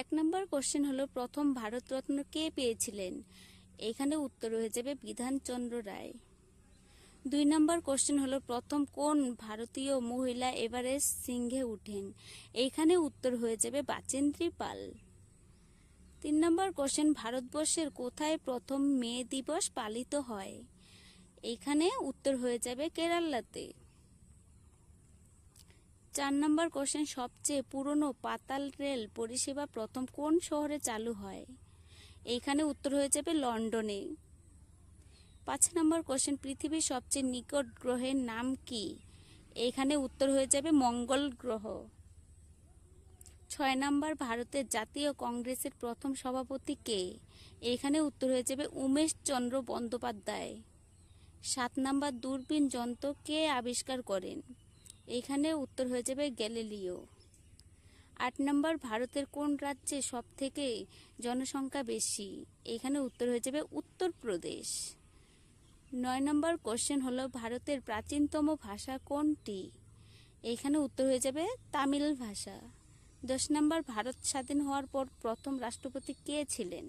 এক নম্বর কোশ্চেন হলো, প্রথম ভারতরত্ন কে পেয়েছিলেন? এখানে উত্তর হয়ে যাবে বিধানচন্দ্র রায়। দুই নম্বর কোশ্চেন হলো, প্রথম কোন ভারতীয় মহিলা এভারেস্ট সিংহে উঠেন? এইখানে উত্তর হয়ে যাবে বাচেন্দ্রী পাল। তিন নম্বর কোশ্চেন ভারতবর্ষের কোথায় প্রথম মে দিবস পালিত হয়? এইখানে উত্তর হয়ে যাবে কেরালাতে। চার নম্বর কোশ্চেন, সবচেয়ে পুরনো পাতাল রেল পরিষেবা প্রথম কোন শহরে চালু হয়? এইখানে উত্তর হয়ে যাবে লন্ডনে। পাঁচ নম্বর কোশ্চেন, পৃথিবীর সবচেয়ে নিকট গ্রহের নাম কি? এইখানে উত্তর হয়ে যাবে মঙ্গল গ্রহ। ছয় নম্বর, ভারতের জাতীয় কংগ্রেসের প্রথম সভাপতি কে? এইখানে উত্তর হয়ে যাবে উমেশ চন্দ্র বন্দ্যোপাধ্যায়। সাত নম্বর, দূরবীন যন্ত্র কে আবিষ্কার করেন? এইখানে উত্তর হয়ে যাবে গ্যালিলিও। আট নম্বর, ভারতের কোন রাজ্যে সব থেকে জনসংখ্যা বেশি? এখানে উত্তর হয়ে যাবে উত্তরপ্রদেশ। নয় নম্বর কোশ্চেন হলো, ভারতের প্রাচীনতম ভাষা কোনটি? এখানে উত্তর হয়ে যাবে তামিল ভাষা। দশ নম্বর, ভারত স্বাধীন হওয়ার পর প্রথম রাষ্ট্রপতি কে ছিলেন?